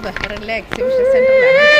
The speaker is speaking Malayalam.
ബഹ്റിനിലെ എക്സിബിഷൻ സെന്ററിലാണ്